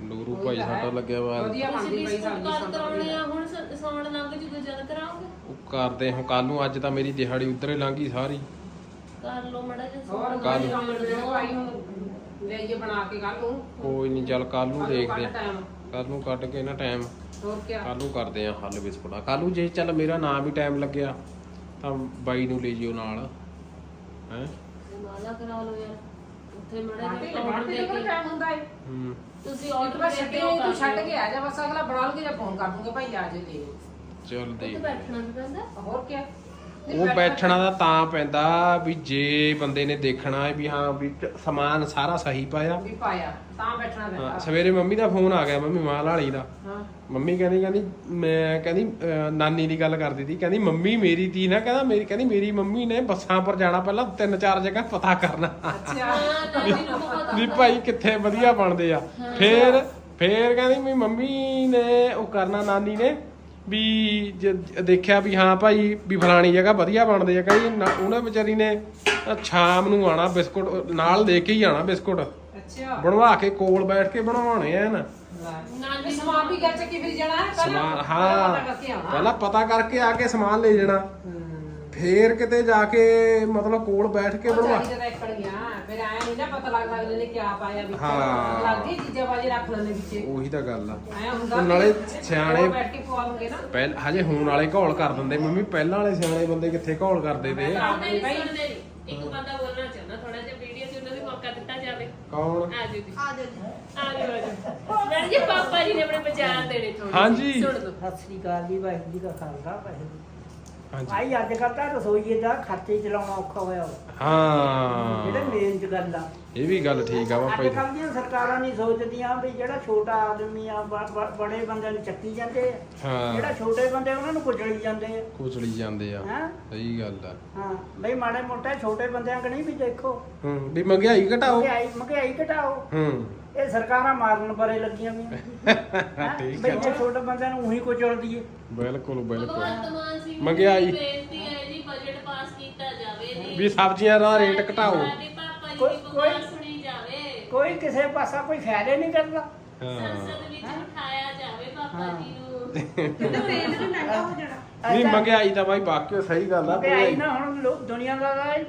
ਨੂਰੂ ਭਾਈ ਸਾਡਾ ਲੱਗਿਆ ਵਾ ਵਧੀਆ ਤੁਸੀਂ ਬਣਦੀ ਪਈ ਬਿਸਕੁਟ ਸਬਜ਼ੀ ਕਰ ਕਰਾਉਣੇ ਆ ਹੁਣ ਸ- ਸੌਣ ਲੰਘ ਜੂਗਾ ਜਦ ਕਰਾਓਗੇ? ਉਹ ਕਰਦੇ ਹਾਂ ਕੱਲ ਨੂੰ ਅੱਜ ਤਾਂ ਮੇਰੀ ਦਿਹਾੜੀ ਉਧਰੇ ਲੰਘੀ ਸਾਰੀ। ਕਰ ਲਓ ਮੜਾ ਜਿਹਾ ਹੋਰ ਸੌਣ ਕੱਲ੍ਹ। ਕੰਮ ਹੁਣ ਬਣਾ ਕੇ ਕੱਲ ਨੂੰ। ਕੋਈ ਨਹੀਂ ਚੱਲ ਕੱਲ ਨੂੰ ਦੇਖਦੇ ਆ ਟਾਈਮ ਕੱਲ ਨੂੰ ਕੱਢ ਕੇ ਨਾ ਟਾਈਮ ਹੋਰ ਕੀ ਕੱਲ ਨੂੰ ਕਰਦੇ ਆ ਹੱਲ ਬਿਸਕੁਟਾਂ। ਕੱਲ ਨੂੰ ਜੇ ਚੱਲ ਮੇਰਾ ਨਾਮ ਵੀ ਟਾਈਮ ਲੱਗਿਆ ਤਾਂ ਬਾਈ ਨੂੰ ਲੈ ਜਿਓ ਨਾਲ। ਹੈ? ਮਾਲਾ ਕਰਾ ਲਓ ਯਾਰ। ਉੱਥੇ ਮੜਾ ਲਵਾਣ ਆਰਡਰ ਦੇ ਦੇ ਕੇ। ਟਾਈਮ ਹੁੰਦਾ ਹੈ ਹੂੰ। ਤੁਸੀਂ ਇੱਕ ਆਰਡਰ ਵਾਰ ਦੇ ਛੱਡੇ ਤੂੰ ਛੱਡ। ਕੇ ਆ ਜਾ ਬਸ ਅਗਲਾ ਬਣਾ ਲੂਗੇ ਜਾਂ ਫੋਨ ਕਰ ਦੂੰਗੇ ਭਾਈ ਆ ਜੇ ਲੈ ਚੱਲ ਦੇਖ ਬੈਠਣਾ ਵੀ ਪੈਂਦਾ ਹੋਰ ਕੀ ਉਹ ਬੈਠਣਾ ਦਾ ਤਾਂ ਪੈਂਦਾ ਵੀ ਜੇ ਬੰਦੇ ਨੇ ਦੇਖਣਾ ਹੈ ਵੀ ਹਾਂ ਵੀ ਸਮਾਨ ਸਾਰਾ ਸਹੀ ਪਾਇਆ। ਵੀ ਪਾਇਆ ਤਾਂ ਬੈਠਣਾ ਹਾਂ, ਪੈਂਦਾ ਸਵੇਰੇ ਮੰਮੀ ਦਾ ਫੋਨ ਆ ਗਿਆ ਮੰਮੀ ਮਾਂ ਲਾਲੀ ਦਾ। ਹਾਂ। ਮੰਮੀ ਕਹਿੰਦੀ ਕਹਿੰਦੀ ਮੈਂ ਕਹਿੰਦੀ ਅਹ, ਨਾਨੀ ਦੀ ਗੱਲ ਕਰਦੀ ਸੀ ਕਹਿੰਦੀ ਮੰਮੀ ਮੇਰੀ ਤੀ ਨਾ ਕਹਿੰਦਾ ਮੇਰੀ ਕਹਿੰਦੀ ਮੇਰੀ ਮੰਮੀ ਨੇ ਬੱਸਾਂ ਪਰ ਜਾਣਾ ਪਹਿਲਾਂ ਤਿੰਨ ਚਾਰ ਜਗ੍ਹਾ ਪਤਾ ਕਰਨਾ। ਅੱਛਾ। ਹਾਂ ਵੀ ਭਾਈ ਕਿੱਥੇ ਵਧੀਆ ਬਣਦੇ ਆ। ਫੇਰ ਫੇਰ ਕਹਿੰਦੀ ਵੀ ਮੰਮੀ ਨੇ ਉਹ ਕਰਨਾ ਨਾਨੀ ਨੇ ਵੀ ਜ- ਦੇਖਿਆ ਵੀ ਹਾਂ ਭਾਈ ਵੀ ਫਲਾਣੀ ਜਗ੍ਹਾ ਵਧੀਆ ਬਣਦੇ ਆ ਕਹਿੰਦੀ ਨਾ- ਉਹਨੇ ਵਿਚਾਰੀ ਨੇ ਸ਼ਾਮ ਨੂੰ ਆਣਾ ਬਿਸਕੁਟ ਨਾਲ ਲੈ ਕੇ ਹੀ ਆਣਾ ਬਿਸਕੁਟ। ਅੱਛਾ। ਬਣਵਾ ਕੇ ਕੋਲ ਬੈਠ ਕੇ ਬਣਾਉਣੇ ਆ ਨਾ। ਨਾਨੀ ਸਮਾਨ ਵੀ ਘਰ ਚ ਕੀ ਫਿਰ ਜਾਣਾ ਪਹਿਲਾਂ ਪਤਾ ਕਰਕੇ ਹਾਂ ਪਹਿਲਾਂ ਪਤਾ ਕਰਕੇ ਆ ਕੇ ਸਮਾਨ ਲੈ ਜਾਣਾ। ਫੇਰ ਕਿਤੇ ਜਾ ਕੇ ਮਤਲਬ ਕੋਲ ਬੈਠ ਕੇ ਬਣਵਾ ਚਾਹੀਦਾ ਇੱਕੜ ਗਿਆ। ਫਿਰ ਆਇਆ ਨਹੀਂ ਨਾ ਪਤਾ ਲੱਗਦਾ ਅਗਲੇ ਨੇ ਕੀ ਪਾਇਆ ਵਿੱਚ। ਹਾਂ। ਲੱਗਦੀ ਚੀਜ਼ਾਂ ਬਾਜੀ ਰੱਖ ਲੈਂਦੇ ਵਿੱਚ। ਉਹੀ ਤਾਂ ਗੱਲ ਆ। ਆਇਆ ਹੁੰਦਾ ਨਾਲੇ ਵੀ ਸਿਆਣੇ- ਬੈਠ ਕੇ ਪਵਾ ਲੂਗੇ ਨਾ। ਪਹਿਲ ਹਜੇ ਹੁਣ ਵਾਲੇ ਘੋਲ ਕਰ ਦਿੰਦੇ। ਮੰਮੀ ਪਹਿਲਾਂ ਵਾਲੇ ਸਿਆਣੇ ਬੰਦੇ ਕਿੱਥੇ ਘੋਲ ਕਰਦੇ ਤੇ? ਸੁਣਦੇ ਸੁਣਦੇ ਇੱਕ ਬੰਦਾ ਬੋਲਣਾ ਚਾਹੁੰਦਾ ਥੋੜਾ ਜਿਹਾ ਵੀਡੀਓ 'ਚ ਉਹਨਾਂ ਨੂੰ ਮੌਕਾ ਦਿੱਤਾ ਜਾਵੇ। ਕੌਣ? ਆ ਜੀ। ਆ ਜਾਓ ਆ ਜਾਓ ਮੈਂ ਜੀ ਪਾਪਾ ਜੀ ਨੇ ਆਪਣੇ ਵਿਚਾਰ ਦੇਣੇ ਥੋੜੇ ਹਾਂਜੀ। ਸੁਣ ਦੋ ਸਤਿ ਸ੍ਰੀ ਅਕਾਲ ਜੀ ਵਾਹਿਗੁਰੂ ਜੀ ਕਾ ਖਾਲਸਾ ਵਾਹਿਗੁਰੂ ਜੀ ਹਾਂਜੀ ਆਈ ਅੱਜ ਕੱਲ੍ਹ ਤਾਂ ਰਸੋਈਏ ਦਾ ਖਰਚੇ ਚਲਾਉਣਾ ਔਖਾ ਹੋਇਆ। ਜਿਹੜੇ ਹਾਂ ਮੇਨ ਚ ਗੱਲ ਆ। ਇਹ ਵੀ ਗੱਲ ਠੀਕ ਆ ਵਾ ਅੱਜ ਭਾਈ। ਕੱਲ੍ਹ ਦੀਆਂ ਸਰਕਾਰਾਂ ਨਹੀਂ ਸੋਚਦੀਆਂ ਵੀ ਜਿਹੜਾ ਛੋਟਾ ਆਦਮੀ ਆ ਬ- ਬ- ਬੜੇ ਬੰਦਿਆਂ ਨੂੰ ਚੱਕੀ ਜਾਂਦੇ ਆ। ਹਾਂ। ਜਿਹੜਾ ਛੋਟੇ ਬੰਦੇ ਉਹਨਾਂ ਨੂੰ ਕੁਚਲੀ ਜਾਂਦੇ ਆ। ਕੁਚਲੀ ਜਾਂਦੇ ਆ। ਹੈਂ? ਸਹੀ ਗੱਲ ਆ। ਹਾਂ ਬਈ ਮਾੜੇ ਮੋਟੇ ਛੋਟੇ ਬੰਦਿਆਂ ਕਣੀ ਵੀ ਦੇਖੋ। ਹੂੰ ਵੀ ਮਹਿੰਗਾਈ ਘਟਾਓ। ਮਹਿੰਗਾਈ ਮਹਿੰਗਾਈ ਘਟਾਓ। ਹੂੰ। ਇਹ ਸਰਕਾਰਾਂ ਮਾਰਨ ਪਰੇ ਲੱਗੀਆਂ ਵੀ [laughs] ਠੀਕ ਬਈ ਆ। ਜੇ ਛੋਟੇ ਬੰਦਿਆਂ ਨੂੰ ਉਹੀ ਕੁਚਲਦੀ ਏ ਬਿਲਕੁਲ ਬਿਲਕੁਲ। ਭਗਵੰਤ ਮਾਨ ਸਿੰਘ ਮਹਿੰਗਾਈ। ਦੀ ਬੇਨਤੀ ਹੈ ਜੀ ਬਜਟ ਪਾਸ ਕੀਤਾ ਜਾਵੇ ਜੀ। ਵੀ ਸਬਜ਼ੀਆਂ ਦਾ ਰੇਟ ਘਟਾਓ। ਸਾਡੇ ਜੀ ਕੋਈ- ਦੀ ਕੋਈ- ਸੁਣੀ ਜਾਵੇ। ਕੋਈ ਕਿਸੇ ਪਾਸਾ ਕੋਈ ਫਾਇਦਾ ਨਹੀਂ ਕਰਦਾ। ਹਾਂ। ਸੰਸਦ ਵਿੱਚ ਉਠਾਇਆ ਜਾਵੇ ਪਾਪਾ ਹਾਂ। ਜੀ ਨੂੰ। ਕਿਤੇ ਰੇਲ ਵੀ ਮਹਿੰਗਾ ਹੋ ਜਾਣਾ ਨਹੀਂ ਮਹਿੰਗਾਈ ਤਾਂ ਭਾਈ ਬਾਕੀ ਸਹੀ ਗੱਲ ਆ ਮਹਿੰਗਾਈ ਨਾ ਹੁਣ ਲੋ- ਦੁਨੀਆ ਦਾ ਤਾਂ ਇਹ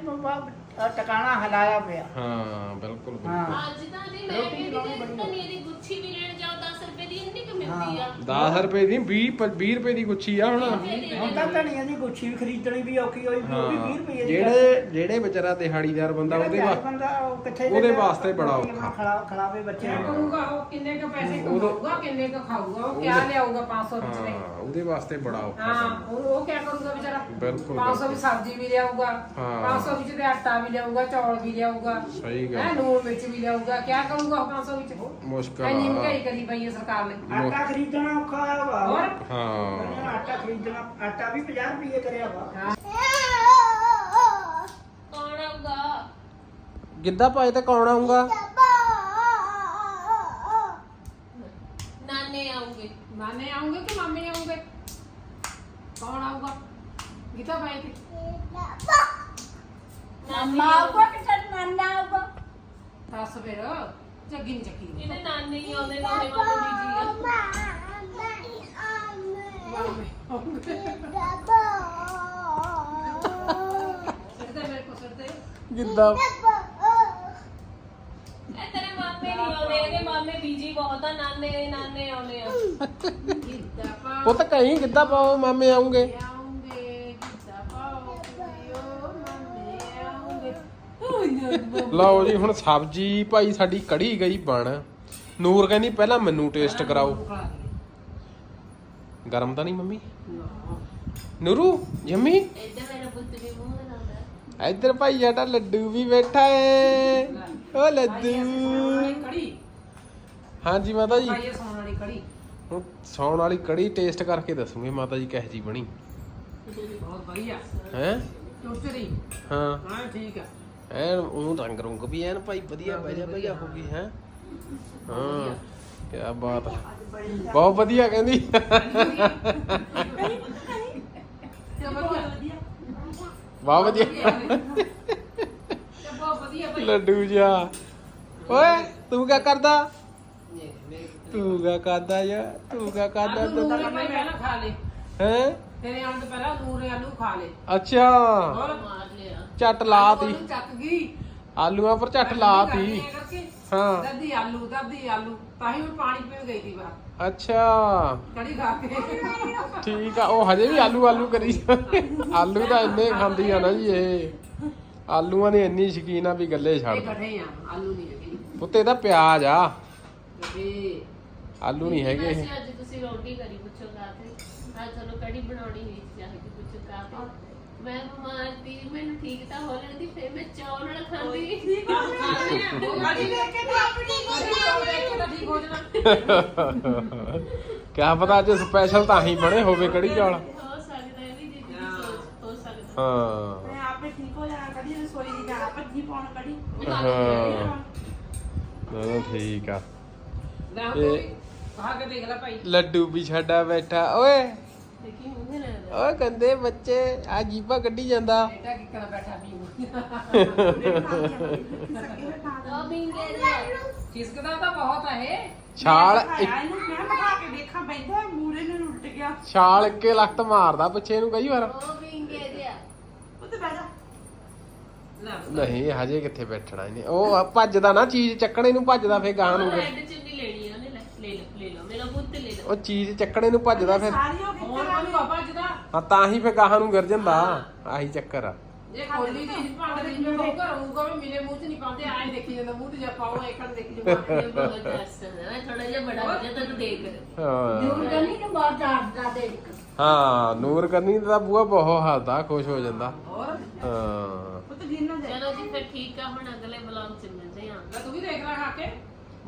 ਟਿਕਾਣਾ ਹਲਾਇਆ ਪਿਆ। ਹਾਂ ਬਿਲਕੁਲ ਹਾਂ। ਬਿਲਕੁਲ ਅੱਜ ਤਾਂ ਜੀ ਮੈਂ ਰੋਟੀ ਬਣਾਉਣੀ ਧਨੀਏ ਦੀ ਗੁੱਛੀ ਵੀ ਲੈਣ ਜਾਓ 10 ਰੁਪਏ ਦੀ ਇੰਨੀ ਕੁ ਮਿਲਦੀ ਆ 10 ਰੁਪਏ ਦੀ 20 20 ਰੁਪਏ ਦੀ ਗੁੱਛੀ ਆ ਹੁਣ ਹੁਣ ਤਾਂ ਧਨੀਆ ਦੀ ਗੁੱਛੀ ਵੀ ਖਰੀਦਣੀ ਵੀ ਔਖੀ ਹੋਈ ਵੀ ਉਹ ਵੀ 20 ਰੁਪਏ ਦੀ ਜਿਹੜੇ ਜਿਹੜੇ ਵਿਚਾਰਾ ਦਿਹਾੜੀਦਾਰ ਬੰਦਾ ਉਹਦੇ ਗੈਰ ਵਾ ਬੰਦਾ ਉਹ ਕਿੱਥੇ ਉਹਦੇ? ਵਾਸਤੇ ਬੜਾ ਔਖਾ। ਖਿਲਾ- ਖਿਲਾਵੇ ਬੱਚਿਆਂ ਕਿਆ ਨੂੰ ਕਰੂਗਾ ਉਹ ਕਿੰਨੇ ਕ ਪੈਸੇ ਕਮਾਊਗਾ ਕਿੰਨੇ ਕ ਖਾਊਗਾ ਉਹ ਕਿਆ ਲਿਆਊਗਾ 500 ਵਿੱਚ ਦੇ ਹਾਂ ਉਹਦੇ ਵਾਸਤੇ ਬੜਾ ਔਖਾ ਹਾਂ। ਉਹ ਉਹ ਕਿਆ ਕਰੂਗਾ ਵਿਚਾਰਾ ਬਿਲਕੁਲ, 500 ਵੀ ਸਬਜ਼ੀ ਵੀ ਲਿਆਊਗਾ ਹਾਂ। 500 ਵਿੱਚ ਤੇ ਆਟਾ ਵੀ ਲਿਆਊਗਾ ਚੌਲ ਵੀ ਲਿਆਊਗਾ ਸਹੀ ਗੱਲ। ਹੈਂ, ਲੂਣ ਵਿੱਚ ਵੀ ਲਿਆਊਗਾ ਕਿਆ ਕਰੂਗਾ ਉਹ 500 ਵਿੱਚ ਮੁਸ਼ਕਲ ਐਨੀ। ਮਹਿੰਗਾਈ ਕਰੀ ਪਈ ਹੈ ਸਰਕਾਰ ਨੇ ਆਟਾ ਖਰੀਦਣਾ ਔਖਾ ਹੋਇਆ ਵਾ। ਹੋਰ? ਹਾਂ। ਆਟਾ ਖਰੀਦਣਾ ਆਟਾ ਵੀ 50 ਰੁਪਏ ਕਰਿਆ ਵਾ। ਕੌਣ ਆਊਗਾ? ਗਿੱਧਾ ਪਾਏ ਤੇ ਕੌਣ ਆਉਂਗਾ ਨਾਨੇ ਆਉਂਗੇ ਨਾਨੇ ਆਉਂਗੇ ਕਿ ਮਾਮੇ ਆਉਂਗੇ ਕੌਣ ਆਊਗਾ? ਗੀਤਾ ਬਾਈ ਤੇ। ਦੱਸ ਫਿਰ। ਜੱਗੀ ਨਹੀਂ ਚੱਕੀ। ਇਹਦੇ ਨਾਨੇ ਹੀ ਆਉਂਦੇ ਨਾਨੇ ਵਾਲੇ ਬੀਜੀ ਆ। ਸਿੱਧੇ ਮੇਰੇ ਕੋ ਸਿੱਧੇ ਗਿੱਧਾ ਇਹ ਤੇਰੇ ਮਾਮੇ ਨਹੀਂ ਆਉਂਦੇ ਇਹਦੇ ਮਾਮੇ ਬੀਜੀ ਬਹੁਤ ਆ ਨਾਨੇ ਨਾਨੇ ਆਉਂਦੇ ਆ। ਗੀਤਾ ਪਾ ਪੁੱਤ ਕਹੀਂ ਗਿੱਧਾ ਪਾਓ ਮਾਮੇ ਆਉਂਗੇ ਗੀਤਾ ਪਾਓ ਕੁੜੀਓ ਮਾਮੇ ਆਉਂਗੇ ਉਹ ਲਓ ਜੀ ਹੁਣ ਸਬਜੀ ਭਾਈ ਸਾਡੀ ਕੜੀ ਗਈ ਬਣ। ਨੂਰ ਕਹਿੰਦੀ ਪਹਿਲਾਂ ਮੈਨੂੰ ਟੇਸਟ ਕਰਾਓ। ਗਰਮ ਤਾਂ ਨਹੀਂ ਮੰਮੀ? ਨੂਰੂ ਯੰਮੀ ਇੱਧਰ ਭਾਈ ਸਾਡਾ ਲੱਡੂ ਵੀ ਬੈਠਾ ਏ। ਓ ਲੱਡੂ। ਹਾਂਜੀ ਮਾਤਾ ਜੀ। ਭਾਈ ਸੌਣ ਵਾਲੀ ਕੜੀ। ਹੁਣ ਸੌਣ ਵਾਲੀ ਕੜੀ ਟੇਸਟ ਕਰਕੇ ਦੱਸੂਗੇ ਮਾਤਾ ਜੀ ਕਿਹੋ ਜੀ ਬਣੀ। ਬਹੁਤ ਵਧੀਆ। ਹੈ? ਚੁਰਚਰੀ ਹਾਂ। ਹਾਂ ਠੀਕ ਆ। ਐਨ ਉਹ ਰੰਗ ਰੁੰਗ ਵੀ ਐਨ ਭਾਈ ਵਧੀਆ ਵਧੀਆ ਵਧੀਆ ਹੋ ਗਈ ਹੈ? ਹਾਂ ਕੀ ਬਾਤ ਹੈ। ਬਹੁਤ ਵਧੀਆ ਕਹਿੰਦੀ। ਬਹੁਤ ਵਧੀਆ। ਲੱਡੂ ਜਾ ਓਏ ਤੂੰ ਕੀ ਕਰਦਾ? ਤੂੰ ਕੀ ਕਰਦਾ ਯਾ? ਤੂੰ ਕੀ ਕਰਦਾ? ਤੂੰ ਪਹਿਲਾਂ ਖਾ ਲੇ। ਹੈ? ਤੇਰੇ ਆਉਣ ਤੋਂ ਪਹਿਲਾਂ ਨੂਰ ਆਲੂ ਖਾ ਲੇ। ਅੱਛਾ। ਹੋਰ? ਝੱਟ ਲਾਤੀ। ਆਲੂ ਚੱਕ ਗਈ। ਆਲੂਆਂ ਪਰ ਝੱਟ ਲਾਤੀ। ਹਾਂ। ਦਾਦੀ ਆਲੂ ਦਾਦੀ ਆਲੂ। ਤਾਂ ਹੀ ਮੈਂ ਪਾਣੀ ਪੀਣ ਗਈ ਸੀ ਬਾਹਰ। ਅੱਛਾ। ਕੜੀ ਖਾ ਕੇ। ਠੀਕ ਆ ਉਹ ਹਜੇ ਵੀ ਆਲੂ ਆਲੂ ਕਰੀ। ਆਲੂ ਤਾਂ ਇੰਨੇ ਖਾਂਦੀ ਆ ਨਾ ਜੀ ਇਹ। ਆਲੂਆਂ ਦੀ ਇੰਨੀ ਸ਼ਕੀਨ ਆ ਵੀ ਗੱਲੇ ਛੱਡ। ਇਹ ਦੇ। ਕੱਢੇ ਆ ਆਲੂ ਨਹੀਂ ਹੈਗੇ। ਪੁੱਤੇ ਦਾ ਪਿਆਜ਼ ਆ। ਆਲੂ ਨਹੀਂ ਹੈਗੇ ਇਹ। ਅੱਜ ਤੁਸੀਂ ਰੋਟੀ ਕਰੀ ਪੁੱਛੋ ਕਾਤੇ ਅੱਜ ਤੁਹਾਨੂੰ ਕੜੀ ਬਣਾਉਣੀ ਨਹੀਂ ਚਾਹੀਦੀ ਪੁੱਛੋ ਕਾਤੇ ਮੈਂ ਬਿਮਾਰ ਸੀ ਮੈਨੂੰ ਠੀਕ ਤਾਂ ਹੋ ਲੈਂਦੀ ਫਿਰ ਮੈਂ ਚੌਲ ਨਾਲ ਖਾਂਦੀ। ਠੀਕ ਹੋ ਗਿਆ ਕੜੀ ਦੇਖ ਕੇ ਤਾਂ ਆਪਣੀ ਠੀਕ ਹੋ ਜਾਣਾ ਕਿਆ ਪਤਾ ਅੱਜ ਸਪੈਸ਼ਲ ਤਾਂ ਹੀ ਬਣੇ ਹੋਵੇ ਕੜੀ ਚੌਲ ਹੋ ਸਕਦਾ ਇਹ ਵੀ ਜੀ ਦੀ ਸੋਚ ਹੋ ਸਕਦਾ ਹਾਂ। ਮੈਂ ਆਪੇ ਠੀਕ ਹੋ ਜਾਣਾ ਕੜੀ ਰਸੋਈ ਦੀ ਜਾਣਾ ਭੱਜੀ ਪਾਉਣ ਕੜੀ ਹਾਂ। ਨਾ ਨਾ ਠੀਕ ਆ। ਤੂੰ ਦੇਖ ਲੈ ਭਾਈ। ਲੱਡੂ ਵੀ ਛੱਡਾ ਬੈਠਾ ਓਏ। ਨਾ ਓਏ ਕੰਦੇ ਬੱਚੇ ਆ ਜੀਪਾ ਕੱਢੀ ਜਾਂਦਾ। ਬੇਟਾ ਕੀ ਕਰਾਂ ਬੈਠਾ ਵੀ ਉਹ ਬਿੰਗੇ ਦੇ ਖਿਸਕਦਾ ਤਾਂ ਬਹੁਤ ਆ ਇਹ। ਛਾਲ ਇੱਕ ਮੈਂ ਬਿਠਾ ਕੇ ਦੇਖਾਂ ਬੈਠਾ ਮੂਰੇ ਨੂੰ ਉਲਟ ਗਿਆ। ਛਾਲ ਇੱਕੇ ਲੱਤ ਮਾਰਦਾ ਪਿੱਛੇ ਨੂੰ ਕਈ ਵਾਰ। ਉਹ ਬਿੰਗੇ ਦੇ ਉੱਤੇ ਬਹਿ ਜਾ। ਨਾ। ਨਹੀਂ ਹਜੇ ਕਿੱਥੇ ਬੈਠਣਾ ਇਹਨੇ। ਉਹ ਆ ਭੱਜਦਾ ਨਾ ਚੀਜ਼ ਚੱਕਣੇ ਨੂੰ ਭੱਜਦਾ ਫੇਰ ਗਾਂ ਨੂੰ ਫਿਰ। ਲੈ ਲੈ ਲਓ ਲੈ ਲਓ ਮੇਰਾ ਪੁੱਤ ਲੈ ਲਓ। ਉਹ ਚੀਜ਼ ਚੱਕਣੇ ਨੂੰ ਭੱਜਦਾ ਫਿਰ। ਸਾਰੀ ਹੋ ਹੁਣ ਗਈ ਕਾਹਨੂੰ ਬਾਬਾ ਜਦਾ ਹਾਂ ਤਾਂ ਹੀ ਫੇਰ ਗਾਹਾਂ ਨੂੰ ਗਿਰ ਜਾਂਦਾ। ਆਹੀ ਚੱਕਰ ਆ। ਜੇ ਖੋਲੀ ਦੀ ਭਾਂਡੇ ਦੇ ਜਿਵੇਂ ਹੋਊਗਾ ਰਹੂਗਾ ਵੀ ਮੇਰੇ ਮੂੰਹ 'ਚ ਨਹੀਂ ਪਾਉਂਦੇ ਆਏ ਦੇਖੀ ਜਾਂਦਾ ਮੂੰਹ 'ਤੇ ਜਾ ਪਾਉ ਇੱਕ ਦੇਖੀ ਜਮਾ ਇਹ ਬਹੁਤ ਹੱਸਦਾ ਹੈ ਥੋੜਾ ਜਿਹਾ ਬੜਾ ਹੋ ਜਾ ਤੈਨੂੰ ਦੇਖ ਹਾਂ। ਕਰਨੀ ਨੂੰ ਬਾਹਰ ਜਾ ਦੇ ਹਾਂ ਨੂਰ ਕਰਨੀ ਦਾ ਬੂਆ ਬਹੁਤ ਹੱਸਦਾ ਖੁਸ਼ ਹੋ ਜਾਂਦਾ। ਹੋਰ? ਹਾਂ। ਪੁੱਤ ਗਿਣ ਨਾ ਜਾ ਚਲੋ ਜੀ ਫਿਰ ਠੀਕ ਆ ਹੁਣ ਅਗਲੇ ਬਲੌਗ ਚ ਮਿਲਦੇ ਹਾਂ। ਲੈ ਤੂੰ ਵੀ ਦੇਖ ਲੈ ਖਾ ਕੇ।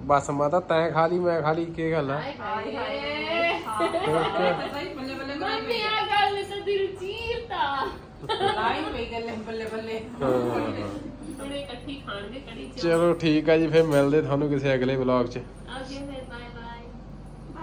ਬਸ ਮਾਤਾ ਤੈਂ ਖਾ ਲਈ ਮੈਂ ਖਾ ਲਈ ਕੀ ਗੱਲ ਆ? ਹਾਏ ਹਾਏ ਸਹੀ ਬੱਲੇ ਬੱਲੇ ਮੰਮੀ ਬਣਾਈ ਆ ਗੱਲ ਨੇ ਤਾਂ ਦਿਲ ਚੀਰਤਾ ਲਾਈ ਪਈ ਗੱਲੇ ਬੱਲੇ ਬੱਲੇ। ਹਾਂ। ਹੁਣ ਇਕੱਠੀ ਖਾਣਗੇ ਕੜੀ ਚ ਚਲੋ ਠੀਕ ਆ ਜੀ ਫੇਰ ਮਿਲਦੇ ਤੁਹਾਨੂੰ ਕਿਸੇ ਅਗਲੇ ਵਲੌਗ 'ਚ। ਓਕੇ ਫਿਰ ਬਾਏ